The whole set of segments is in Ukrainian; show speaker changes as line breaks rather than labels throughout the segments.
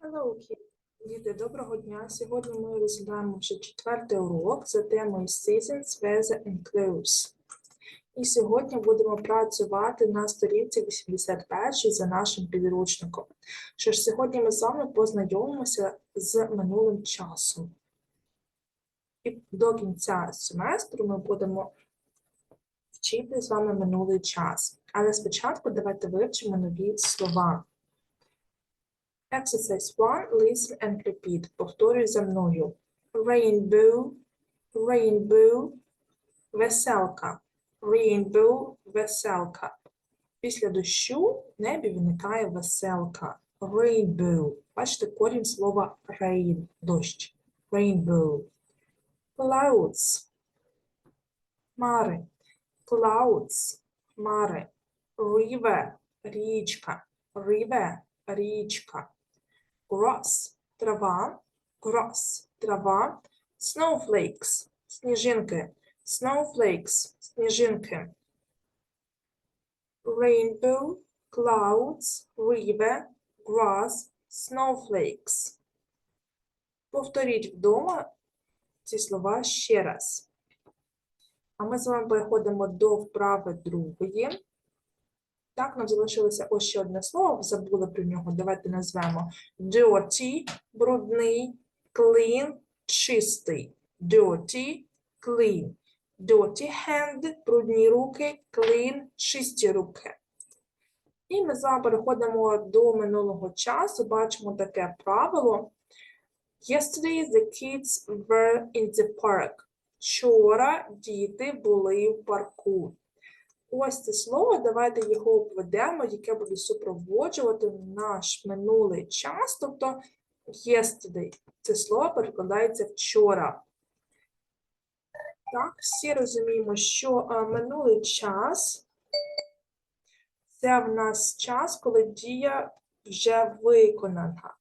Hello. Діти, доброго дня. Сьогодні ми розглядаємо вже четвертий урок за темою Seasons, Weather and Clothes. І сьогодні будемо працювати на сторінці 81 за нашим підручником. Що ж, сьогодні ми з вами познайомимося з минулим часом. І до кінця семестру ми будемо вчити з вами минулий час. Але спочатку давайте вивчимо нові слова. Exercise 1. Listen and repeat. Повторюй за мною. Rainbow, rainbow, веселка. Rainbow, веселка. Після дощу в небі виникає веселка. Rainbow. Бачите корінь слова rain, дощ. Rainbow. Clouds. Мари. Clouds. Мари. River. Річка. River. Річка. Grass – трава, grass – трава, snowflakes – сніжинки, snowflakes – сніжинки. Rainbow, clouds, river, grass, snowflakes. Повторіть вдома ці слова ще раз. А ми з вами переходимо до вправи другої. Так, нам залишилося ось ще одне слово, забули про нього. Давайте назвемо dirty, брудний, clean, чистий. Dirty, clean. Dirty hand, брудні руки, clean, чисті руки. І ми з вами переходимо до минулого часу. Бачимо таке правило. Yesterday the kids were in the park. Вчора діти були в парку. Ось це слово, давайте його обведемо, яке буде супроводжувати наш минулий час, тобто yesterday. Це слово перекладається вчора. Так, всі розуміємо, що минулий час це в нас час, коли дія вже виконана.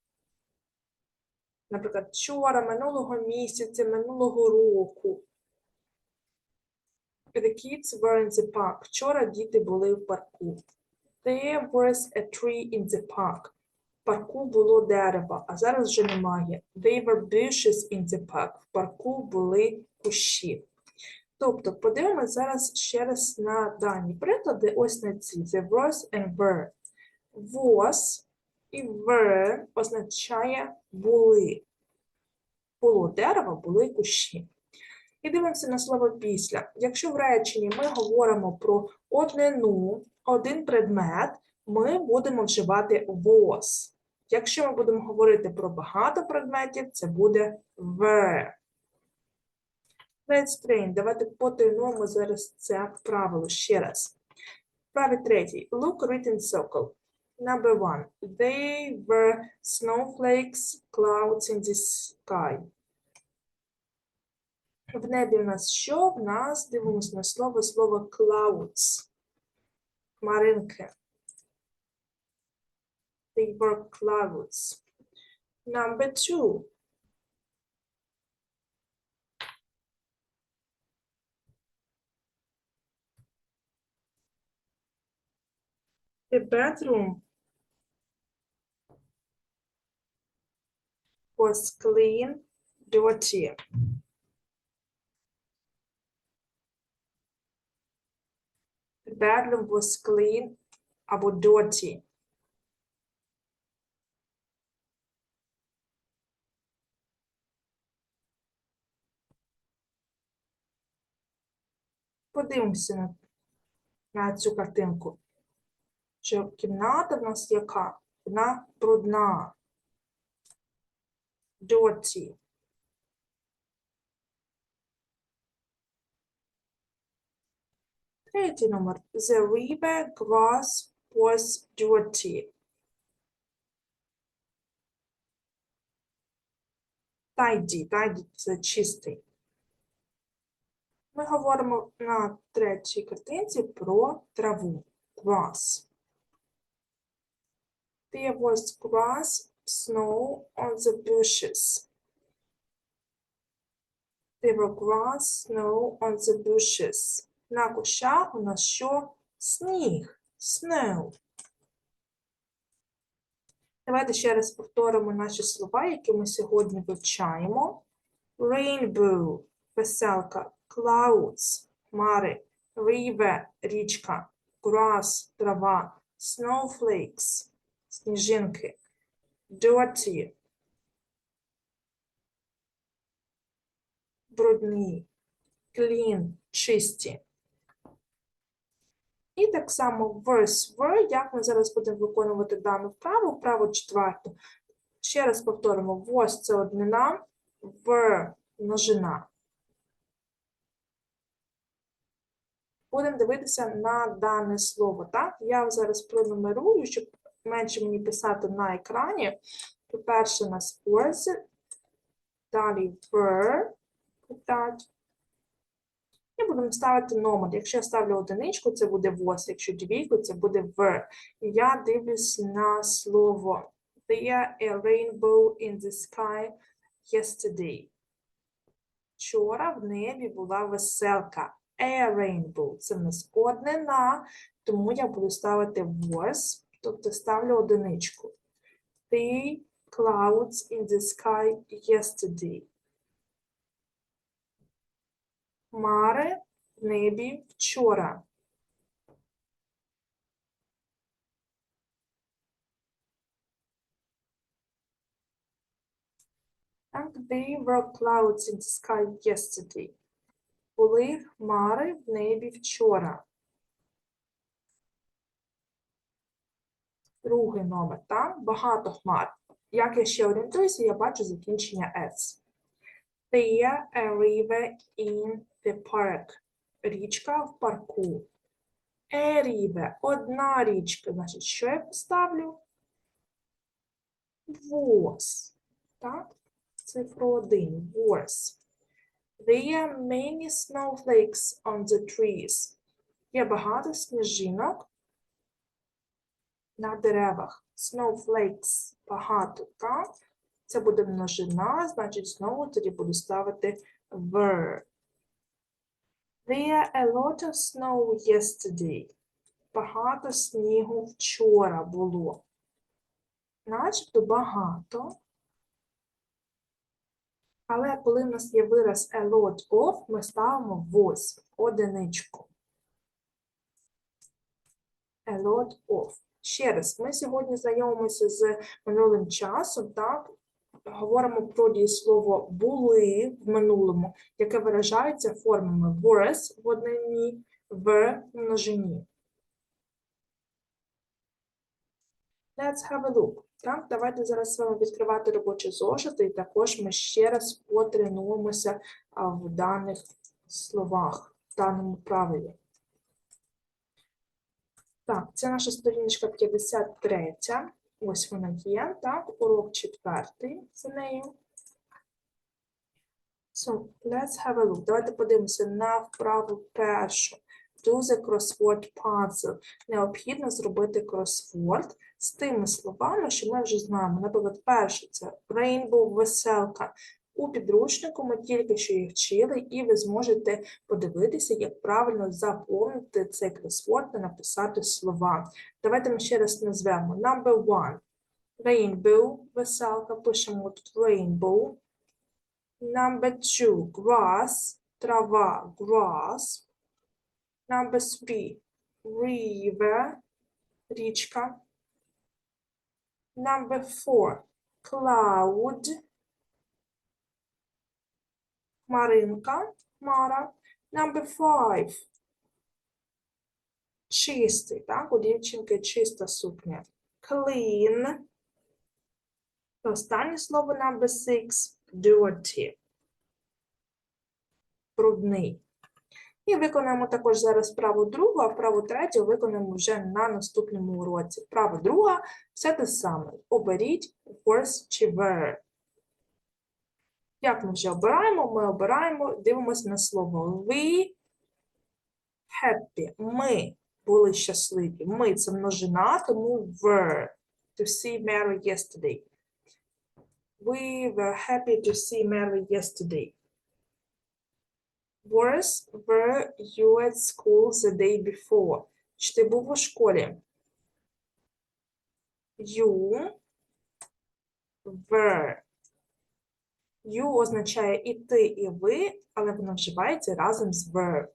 Наприклад, вчора, минулого місяця, минулого року. The kids were in the park. Вчора діти були в парку. There was a tree in the park. В парку було дерево, а зараз вже немає. They were bushes in the park. В парку були кущі. Тобто, подивимося зараз ще раз на дані приклади. Ось на ці. The was and were. Was і were означає були. Було дерево, були кущі. І дивимося на слово після. Якщо в реченні ми говоримо про однину, один предмет, ми будемо вживати was. Якщо ми будемо говорити про багато предметів, це буде were. Let's train. Давайте потренуємо зараз це правило ще раз. Правий третій. Look written circle. Number one. They were snowflakes, clouds in the sky. В небі в нас що? В нас дивимося на слово слово clouds. Хмаринки. They were clouds. Number two. The bedroom was clean, dirty. Bedroom was clean або dirty. Подивимося на, на цю картинку. Що кімната в нас яка? Вона брудна. Dirty. Третій номер. The river grass was dirty. Tidy. Tidy – це чистий. Ми говоримо на третій картинці про траву. Grass. There was grass, snow on the bushes. There were grass, snow on the bushes. На кущах у нас що? Сніг. Snow. Давайте ще раз повторимо наші слова, які ми сьогодні вивчаємо. Rainbow – веселка, clouds – хмари, river – річка, grass – трава, snowflakes – сніжинки, dirty – брудні, clean – чисті. І так само verse were, як ми зараз будемо виконувати дану вправу, вправу четверту. Ще раз повторимо, was – це однина, were – множина. Будемо дивитися на дане слово. Так? Я зараз пронумерую, щоб менше мені писати на екрані. По-перше, у нас was, далі were, так. І будемо ставити номер. Якщо я ставлю одиничку, це буде was, якщо двійку, це буде в. Я дивлюсь на слово There a rainbow in the sky yesterday. Вчора в небі була веселка. A rainbow. Це в нас однина, тому я буду ставити was, тобто ставлю одиничку. The clouds in the sky yesterday. Хмари в небі вчора. Так, there were clouds in the sky yesterday. Були хмари в небі вчора. Другий номер, так? Багато хмар. Як я ще орієнтуюся, я бачу закінчення S. There a river in the park. Річка в парку. A river – одна річка. Значить, що я поставлю? Was. Так? Цифру 1. Was. There are many snowflakes on the trees. Є багато сніжинок на деревах. Snowflakes – багато, так? Це буде множина, значить, знову тоді буду ставити were. There a lot of snow yesterday. Багато снігу вчора було. Начебто багато. Але коли в нас є вираз a lot of, ми ставимо was, одиничку. A lot of. Ще раз, ми сьогодні знайомимося з минулим часом, так? Говоримо про дієслово були в минулому, яке виражається формами was в однині, в множині. Let's have a look. Так, давайте зараз з вами відкривати робочі зошити, і також ми ще раз потренуємося в даних словах, в даному правилі. Так, це наша сторіночка 53. Ось вона є, так, урок четвертий за нею. So, let's have a look. Давайте подивимося на вправу першу. Do the crossword puzzle. Необхідно зробити кросворд з тими словами, що ми вже знаємо. Наприклад, перше це rainbow, веселка. У підручнику ми тільки що їх вчили, і ви зможете подивитися, як правильно заповнити цей кросворд та написати слова. Давайте ми ще раз назвемо. Number one. Rainbow, веселка, пишемо тут rainbow. Number two. Grass, трава, grass. Number three. River, річка. Number four. Cloud, хмаринка, хмара. Number five. Чистий, так? У дівчинки чиста сукня. Clean. Останнє слово number six. Dirty. Брудний. І виконаємо також зараз вправу другу, а вправу третю виконаємо вже на наступному уроці. Вправа друга все те саме. Оберіть was чи were. Як ми вже обираємо? Ми обираємо, дивимося на слово we happy. Ми були щасливі. Ми це множина, тому were. To see Mary yesterday. We were happy to see Mary yesterday. Was were you at school the day before? Чи ти був у школі? You were. You означає і ти, і ви, але воно вживається разом з were.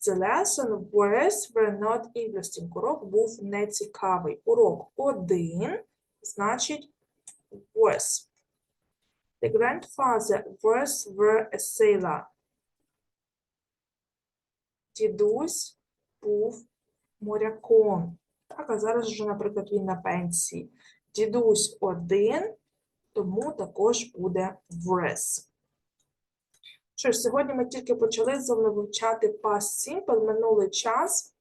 The lesson was were not interesting. Урок був нецікавий. Урок один значить was. The grandfather was were a sailor. Дідусь був моряком. Так, а зараз вже, наприклад, він на пенсії. Дідусь один, тому також буде was. Що ж, сьогодні ми тільки почали з вами вивчати past simple, минулий час.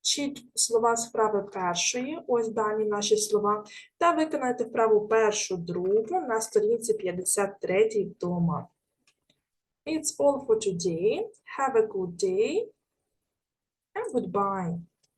Вчіть слова з вправи першої, ось дані наші слова, та виконайте вправу першу, другу на сторінці 53 вдома. It's all for today. Have a good day and goodbye.